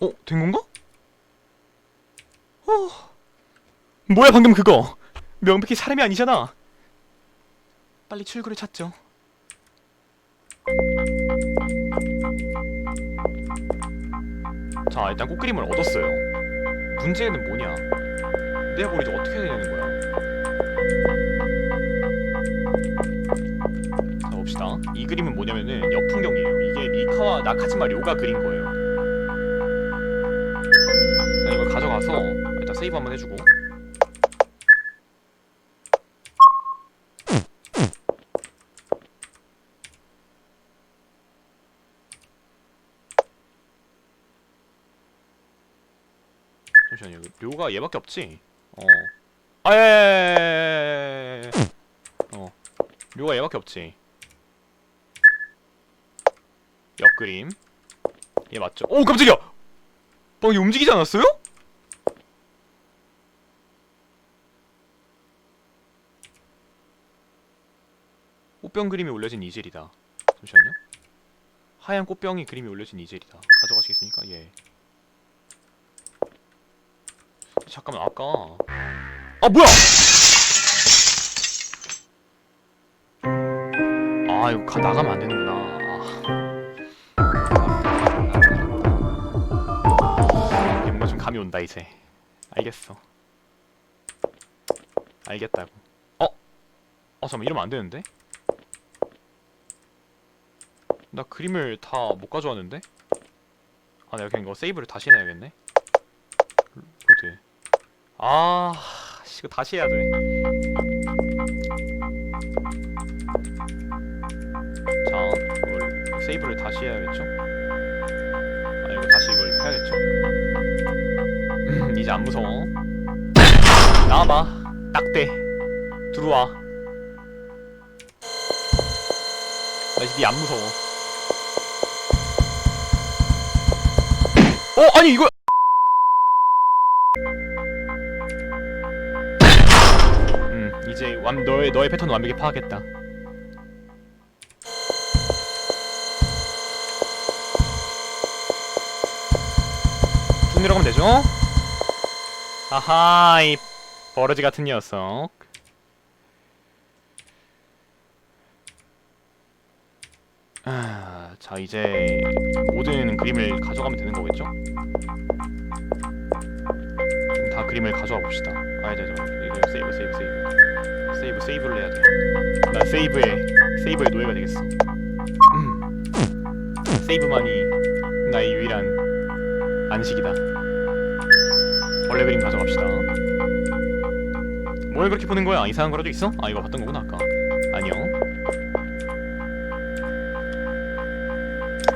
어? 된 건가? 어... 뭐야 방금 그거? 명백히 사람이 아니잖아. 빨리 출구를 찾죠. 자 일단 꽃그림을 얻었어요. 문제는 뭐냐? 내가 뭘 이제 어떻게 해야 되는 거야? 자 봅시다. 이 그림은 뭐냐면은 역풍경이에요. 이게 미카와 나카지마 료가 그린 거예요 가져가서 일단 세이브 한번 해주고 잠시만요 료가 얘밖에 없지? 어 아예예예예예예예 어 료가 얘밖에 없지 옆그림 얘 맞죠? 오 깜짝이야! 방이 움직이지 않았어요? 꽃병 그림이 올려진 이젤이다 잠시만요 하얀 꽃병이 그림이 올려진 이젤이다 가져가시겠습니까? 예 잠깐만 아까 아 뭐야! 아 이거 가, 나가면 안 되는구나 아. 뭔가 좀 감이 온다 이제 알겠어 알겠다고 어? 어 잠깐만 이러면 안 되는데? 나 그림을 다 못 가져왔는데? 아 내가 그냥 이거 세이브를 다시 해놔야겠네 로드 아 씨, 이거 다시 해야 돼 자, 이걸 세이브를 다시 해야겠죠? 아, 이거 다시 이걸 해야겠죠? 음, 이제 안 무서워. 나와봐. 딱대. 들어와. 나 이제 니안 무서워. 어, 아니 이거. 음, 이제 완 너의 너의 패턴 완벽히 파악했다. 쭉 내려가면 되죠? 아하 이 버러지 같은 녀석 아, 자 이제 모든 그림을 가져가면 되는 거겠죠? 다 그림을 가져와 봅시다 아 이제 저 이거 세이브 세이브 세이브 세이브 세이브를 해야 돼 나 세이브에 세이브의 노예가 되겠어 음. 세이브만이 나의 유일한 안식이다. 원래 그림 가져갑시다. 뭘 그렇게 보는 거야? 이상한 거라도 있어? 아 이거 봤던 거구나 아까.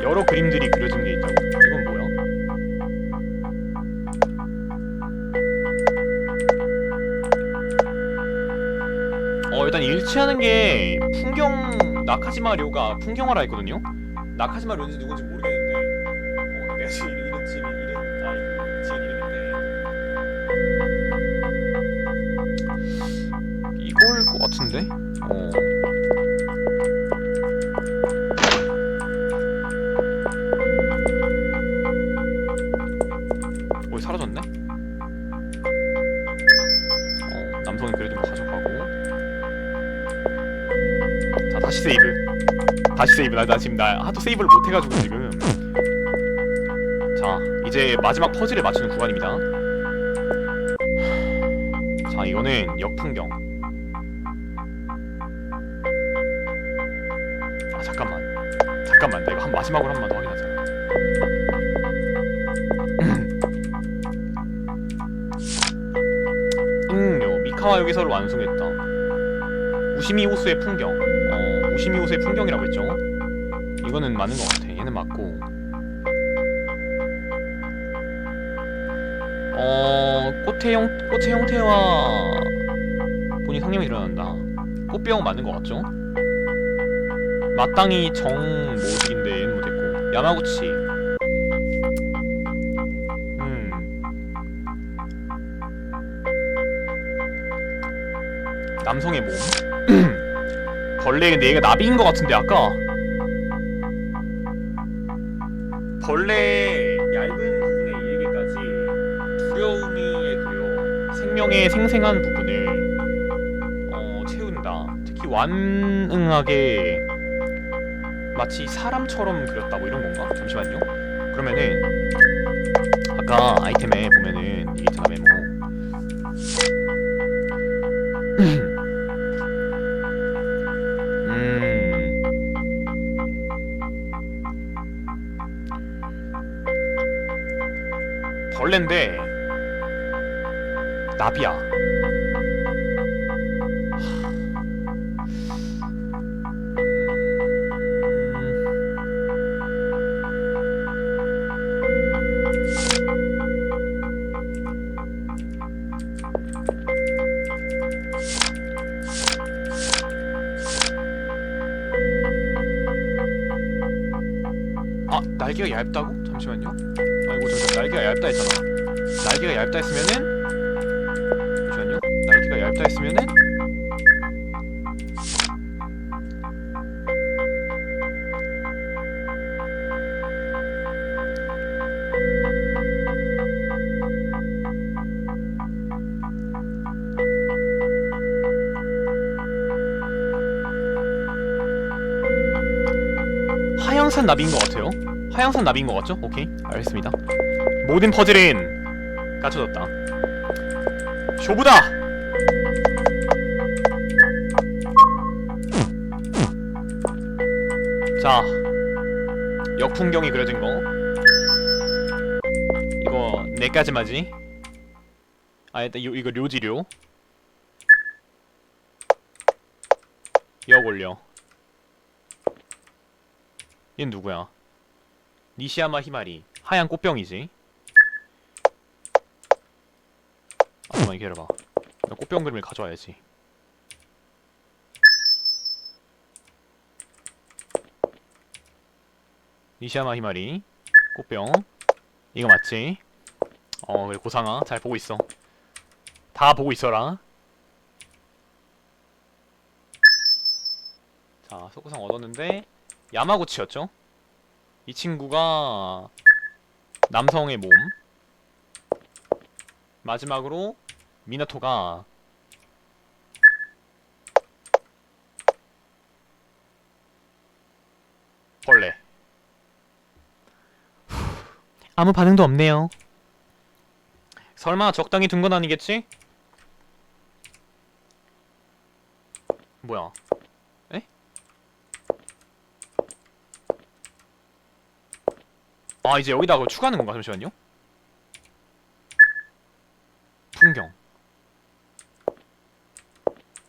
여러 그림들이 그려진 게 있다고? 이건 뭐야? 어 일단 일치하는 게 풍경 나카지마 료가 풍경화라 했거든요. 나카지마 료인지 누군지 모르겠는데 어, 내가 지금 이름 지금 이름 아 지은 이름인데 이걸 것 같은데? 어. 어 다시 세이브 나, 나 지금 나 하도 세이브를 못 해가지고 지금. 자 이제 마지막 퍼즐을 맞추는 구간입니다. 자 이거는 역풍경. 아 잠깐만. 잠깐만 나 이거 한 마지막으로 한 번 더 확인하자. 음요 미카와 여기서를 완성했다. 우시미 호수의 풍경. 어 우시미 호수의 풍경이라고 했죠. 이거는 맞는 것 같아. 얘는 맞고. 어 꽃의 형 꽃의 형태와 본인 상념이 드러난다. 꽃병 맞는 것 같죠? 마땅히 정 모식인데 얘는 못했고. 야마구치. 음. 남성의 몸 벌레인데 얘가 나비인 것 같은데 아까 벌레 얇은 부분에 이르기까지 두려움이 그려 생명의 생생한 부분을 어, 채운다. 특히 완응하게 마치 사람처럼 그렸다고 뭐 이런 건가? 잠시만요. 그러면은 아까 아이템에 보면은 이게 제가 벌레인데 나비야. 음. 아 날개가 얇다고? 잠시만요. 날개가 얇다 했잖아. 날개가 얇다 했으면은 잠시만요. 날개가 얇다 했으면은 하양산 나비인 것 같아요. 하양산 나비인 것 같죠? 오케이 알겠습니다. 모든 퍼즐은 갖춰졌다. 쇼부다. 자, 역풍경이 그려진 거. 이거 내까지 맞이. 아, 일단 이- 이거 료지료. 역 올려. 얘 누구야? 니시야마 히마리 하얀 꽃병이지. 잠깐만 기다려봐. 나 꽃병 그림을 가져와야지. 니시야마 히마리 꽃병 이거 맞지? 어 그래 고상아 잘 보고 있어. 다 보고 있어라. 자 속구상 얻었는데 야마구치였죠? 이 친구가 남성의 몸 마지막으로 미나토가 벌레. 아무 반응도 없네요. 설마 적당히 둔 건 아니겠지? 뭐야? 아 이제 여기다가 추가하는 건가? 잠시만요. 풍경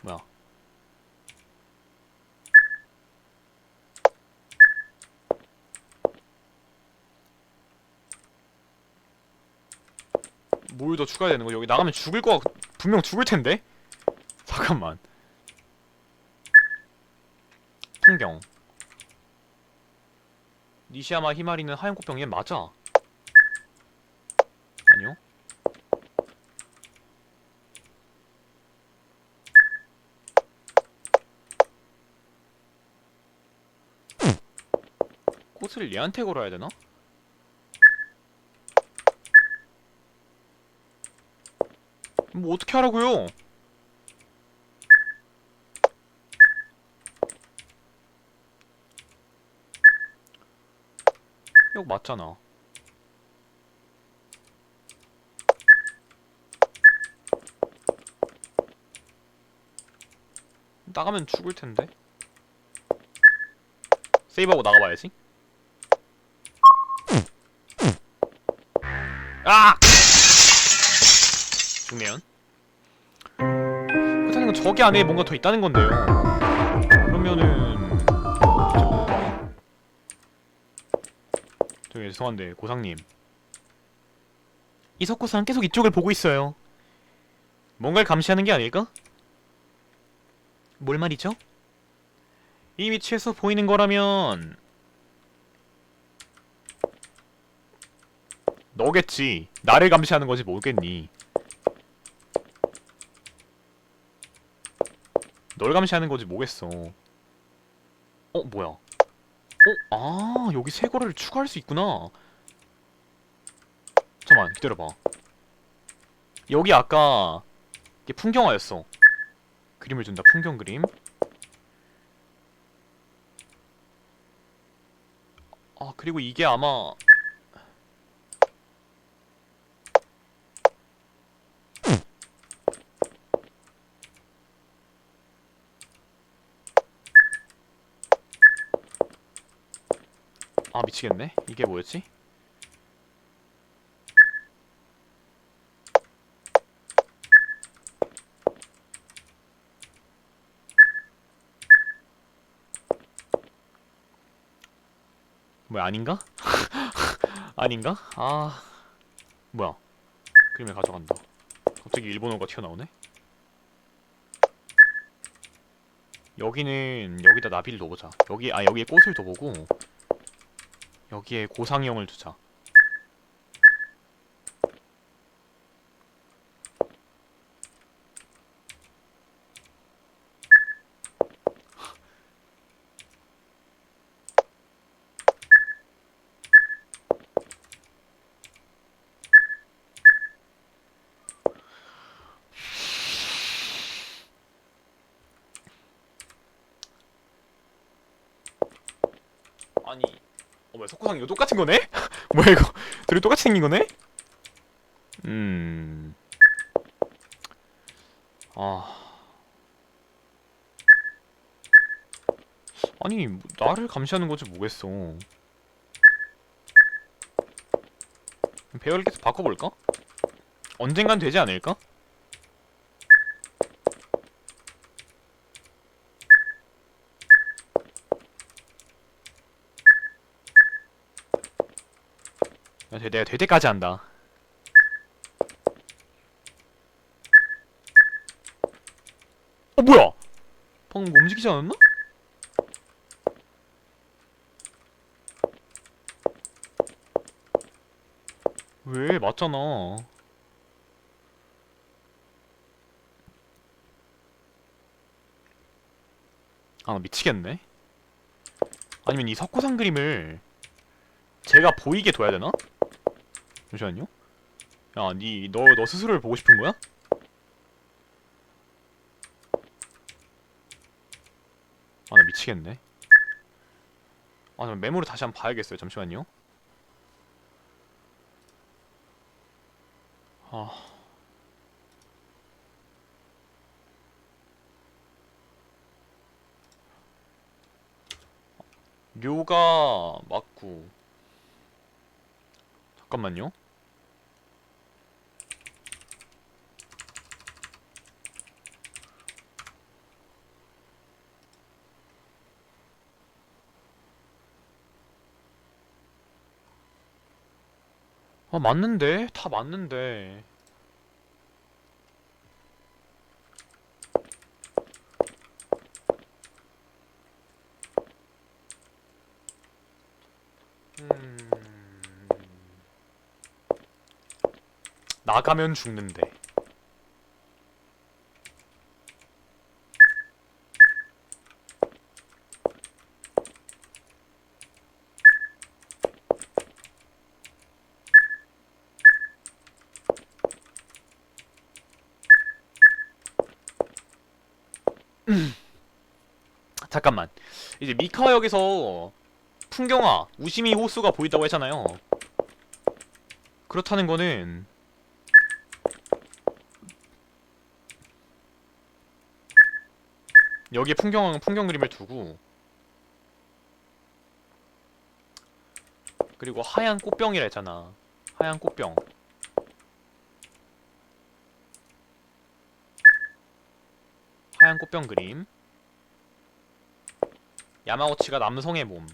뭐야 뭘 더 추가해야 되는 거 여기 나가면 죽을 거 같- 분명 죽을 텐데? 잠깐만. 풍경. 니시야마 히마리는 하얀 꽃병 얘 맞아. 아니요? 꽃을 얘한테 걸어야 되나? 뭐 어떻게 하라고요? 이거 맞잖아. 나가면 죽을 텐데. 세이브하고 나가봐야지. 저기 안에 뭔가 더 있다는 건데요. 그러면은 저기 죄송한데 고상님 이석구상 계속 이쪽을 보고 있어요. 뭔가를 감시하는 게 아닐까? 뭘 말이죠? 이 위치에서 보이는 거라면 너겠지. 나를 감시하는 거지 뭐겠니? 널 감시하는 거지 뭐겠어. 어 뭐야? 어? 아 여기 새 거래를 추가할 수 있구나. 잠깐만 기다려봐. 여기 아까 이게 풍경화였어 그림을 준다 풍경 그림 아 그리고 이게 아마 아 미치겠네 이게 뭐였지? 뭐야 아닌가? 아닌가? 아 뭐야 그림을 가져간다 갑자기 일본어가 튀어나오네 여기는 여기다 나비를 넣어보자 여기 아 여기에 꽃을 둬보고 여기에 고상형을 두자 아니 석고상 이거 똑같은 거네? 뭐야 이거 둘이 똑같이 생긴 거네? 음... 아... 아니 뭐, 나를 감시하는 거지 뭐겠어 배열을 계속 바꿔볼까? 언젠간 되지 않을까? 내가 될 때까지 한다. 어 뭐야? 방금 뭐 움직이지 않았나? 왜 맞잖아. 아 나 미치겠네. 아니면 이 석고상 그림을 제가 보이게 둬야 되나? 잠시만요. 야, 니, 너, 너 스스로를 보고 싶은 거야? 아, 나 미치겠네. 아, 나 메모를 다시 한번 봐야겠어요. 잠시만요. 아. 료가 맞고 잠깐만요. 아 맞는데? 다 맞는데. 음... 나가면 죽는데 잠깐만 이제 미카역에서 풍경화 우시미 호수가 보인다고 했잖아요. 그렇다는 거는 여기에 풍경 풍경 그림을 두고 그리고 하얀 꽃병이라 했잖아. 하얀 꽃병. 하얀 꽃병 그림 야마고치가 남성의 몸.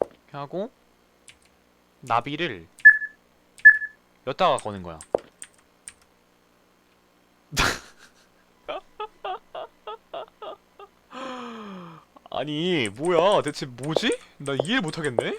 이렇게 하고 나비를 여기다가 거는 거야. 아니 뭐야? 대체 뭐지? 나 이해 못하겠네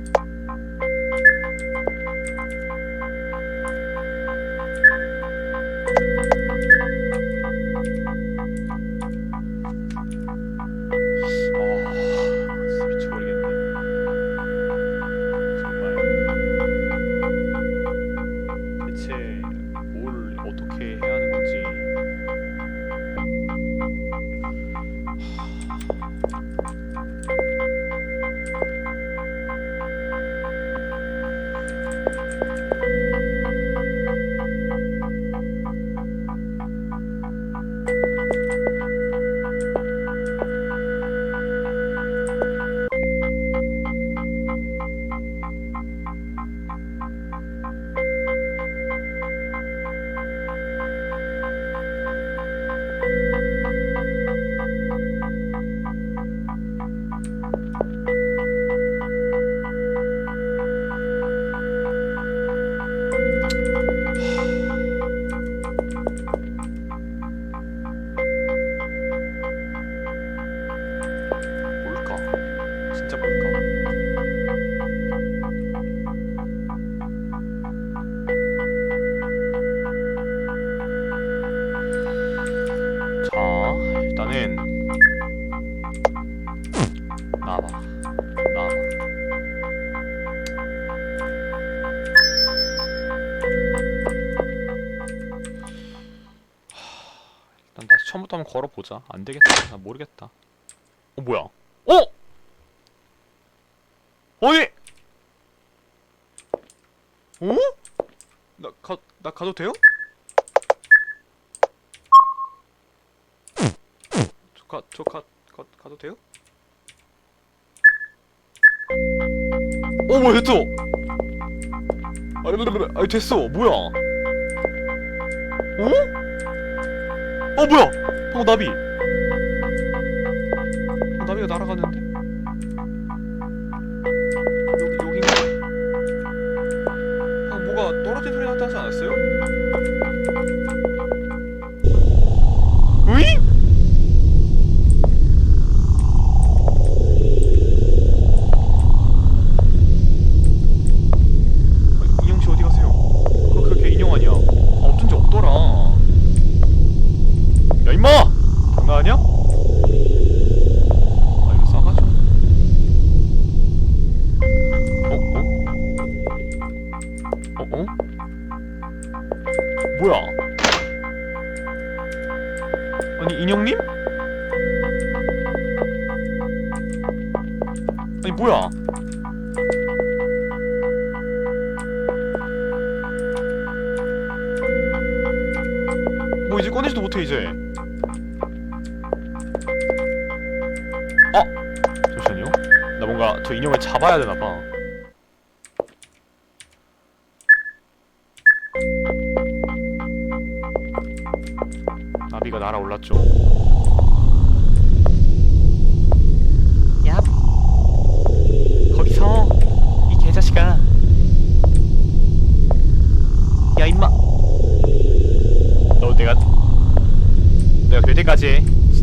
걸어보자. 안 되겠다. 나 모르겠다. 어 뭐야? 어? 아니? 어? 나 가, 나 가도 돼요? 저 가, 저 가, 가, 가도 돼요? 어, 뭐야, 됐어! 아니, 됐어, 뭐야? 어? 어, 뭐야? 방금 나비! 어, 나비가 날아가는 뭐야? 아니 인형님? 아니 뭐야? 뭐 이제 꺼내지도 못해 이제 어? 잠시만요 나 뭔가 저 인형을 잡아야 되나 봐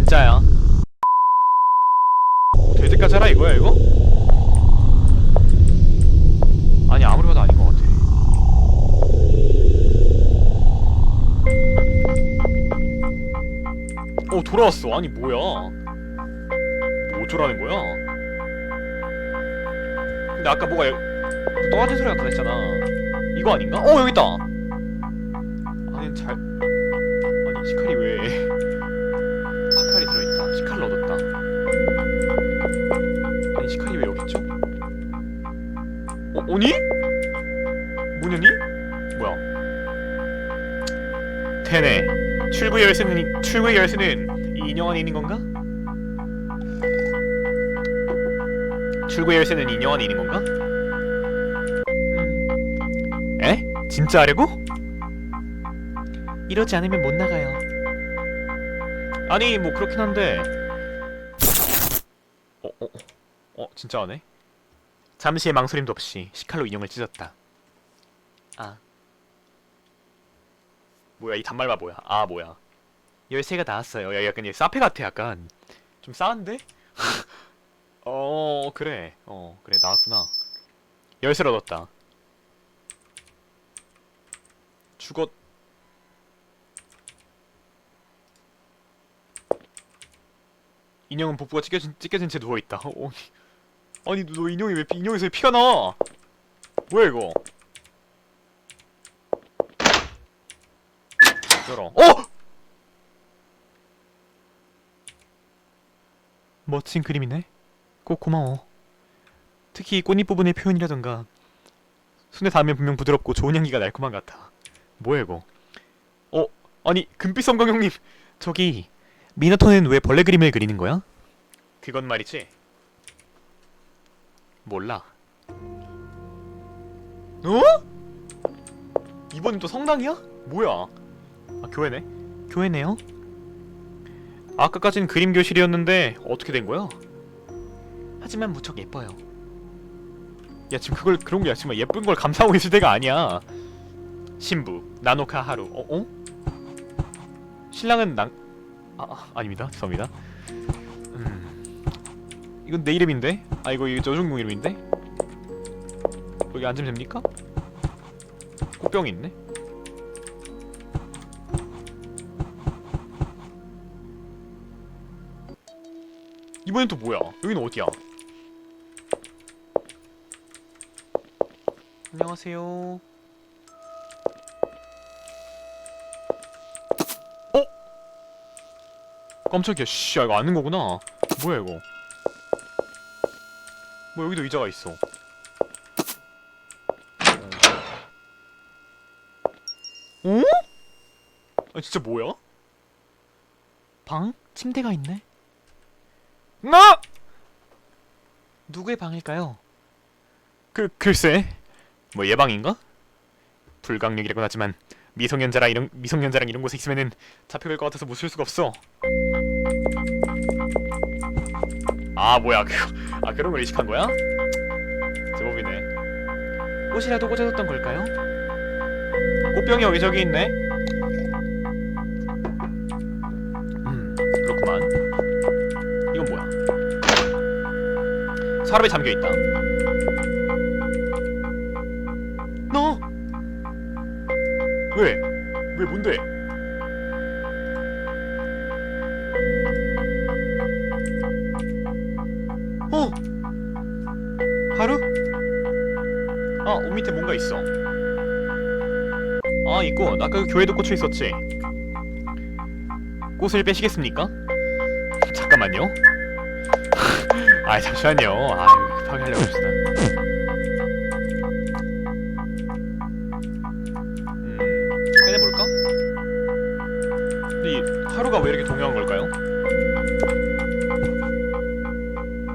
진짜야. 될 때까지 하라 이거야 이거? 아니 아무리 봐도 아닌 것 같아. 어 돌아왔어. 아니 뭐야? 뭐 어쩌라는 거야? 근데 아까 뭐가 여- 떨어진 소리가 나타났잖아. 이거 아닌가? 어 여기 있다. 아니 잘 테네 출구 열쇠는 출구 열쇠는 이 인형 안에 있는 건가? 출구 열쇠는 이 인형 안에 있는 건가? 음. 에? 진짜 하려고? 이러지 않으면 못 나가요. 아니 뭐 그렇긴 한데. 어, 어, 어, 어, 진짜 하네. 잠시의 망설임도 없이 시칼로 인형을 찢었다. 아. 뭐야 이 단말바 뭐야? 아 뭐야? 열쇠가 나왔어요. 야 약간 얘 사페 같아 약간. 좀 싸한데? 어 그래 어 그래 나왔구나 열쇠를 얻었다 죽었 인형은 복부가 찢겨진, 찢겨진 채 누워있다 어, 아니 너 인형이 왜 피, 인형에서 왜 피가 나 뭐야 이거 열어 어! 멋진 그림이네 꼭 고마워 특히 이 꽃잎 부분의 표현이라던가 손에 닿으면 분명 부드럽고 좋은 향기가 날 것만 같아 뭐야 이거 어? 아니 금빛 성광 형님 저기 미나토는 왜 벌레 그림을 그리는 거야? 그건 말이지 몰라 어? 이번엔 또 성당이야? 뭐야 아 교회네? 교회네요? 아까까진 그림 교실이었는데 어떻게 된 거야? 하지만 무척 예뻐요. 야 지금 그걸 그런 거야. 지금 예쁜 걸 감상하고 있을 때가 아니야. 신부 나노카 하루. 어? 어? 신랑은 난 아, 아 아닙니다. 죄송합니다. 음. 이건 내 이름인데? 아 이거 이거 저중공 이름인데? 여기 앉으면 됩니까? 꽃병이 있네 이번엔 또 뭐야 여기는 어디야 안녕하세요 어? 깜짝이야 씨 야, 이거 앉는 거구나 뭐야 이거 뭐 여기도 의자가 있어 어? 아 진짜 뭐야? 방? 침대가 있네 나! 누구의 방일까요? 그 글쎄 뭐 예방인가? 불강력이라곤 하지만 미성년자라 이런 미성년자랑 이런 곳에 있으면은 잡혀갈 것 같아서 못쓸 수가 없어. 아 뭐야 그거 아 그런 걸 의식한 거야? 제법이네. 꽃이라도 꽂아뒀던 걸까요? 꽃병이 여기저기 있네. 서랍에 잠겨 있다. 너 왜? 왜 뭔데? 어? 하루? 아, 옷 밑에 뭔가 있어. 아, 있고. 아까 그 교회도 꽂혀 있었지. 꽃을 빼시겠습니까? 잠깐만요. 아, 잠시만요. 아유, 급하게 하려고 합시다. 음, 꺼내볼까? 근데 이 하루가 왜 이렇게 동요한 걸까요?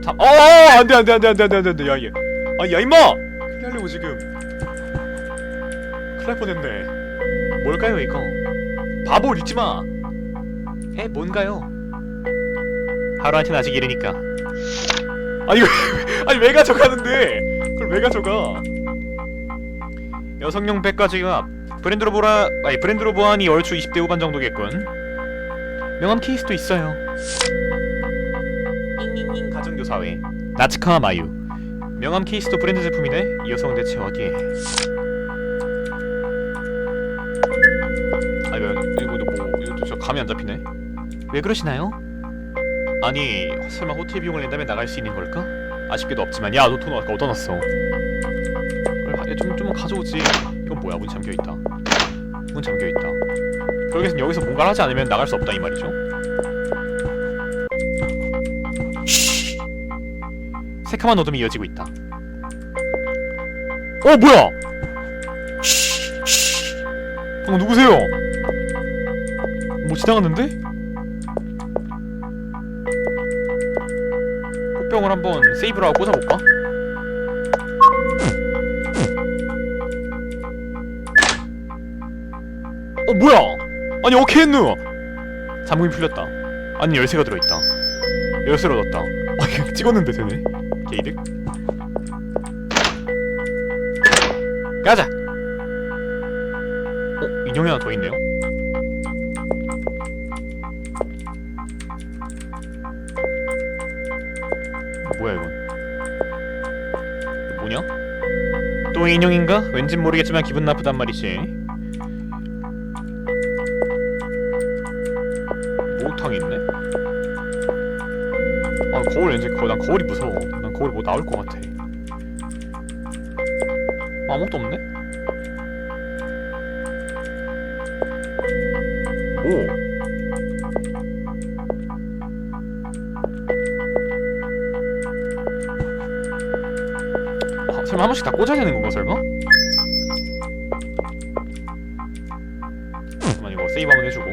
다, 어, 어, 안돼, 안돼, 안돼, 안돼, 안돼, 안돼, 야, 얘, 아, 야, 임마, 큰일 하려고 지금. 큰일 날 뻔했네. 뭘까요, 이거? 바보 잊지 마. 에, 뭔가요? 하루한테는 아직 이르니까. 아니, 이거, 아니 왜 가져가는데? 그걸 왜 가져가? 여성용 백과지갑 브랜드로 보라 아니 브랜드로 보아하니 얼추 20대 후반 정도겠군. 명함 케이스도 있어요. 잉잉잉 가정교사회. 나츠카와 마유. 명함 케이스도 브랜드 제품이네? 이 여성은 대체 어디에? 아 이거 이거 뭐 이것도 저 감이 안 잡히네. 왜 그러시나요? 아니 설마 호텔 비용을 낸다면 나갈 수 있는 걸까? 아쉽게도 없지만. 야너 돈 아까 어디다 놨어? 야, 좀, 좀 가져오지. 이건 뭐야? 문 잠겨있다. 문 잠겨있다. 결국엔 여기서 뭔가를 하지 않으면 나갈 수 없다 이 말이죠. 새카만 어둠이 이어지고 있다. 어 뭐야? 어 누구세요? 뭐 지나갔는데? 꽃병을 한번 세이브를 하고 꽂아볼까? 어 뭐야? 아니 어케 했누? 잠금이 풀렸다. 아니 열쇠가 들어있다. 열쇠를 얻었다. 아 그냥 찍었는데 되네. 게이득. 가자. 어 인형이 하나 더 있네요. 또 인형인가? 왠진 모르겠지만 기분 나쁘단 말이지. 목욕탕이 있네. 아 거울 왠지 거, 난 거울이 무서워. 난 거울 뭐 나올 것 같아. 아무것도 없네. 오. 한 번씩 다 꽂아야 되는 건가 설마? 잠깐만 이거 세이브 한번 해주고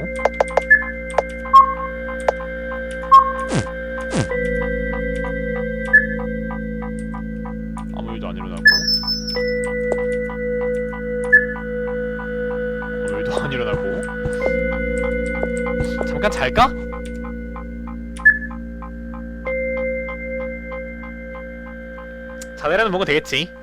아무 일도 안 일어나고 아무 일도 안 일어나고 잠깐 잘까? 자네라면 뭔가 되겠지?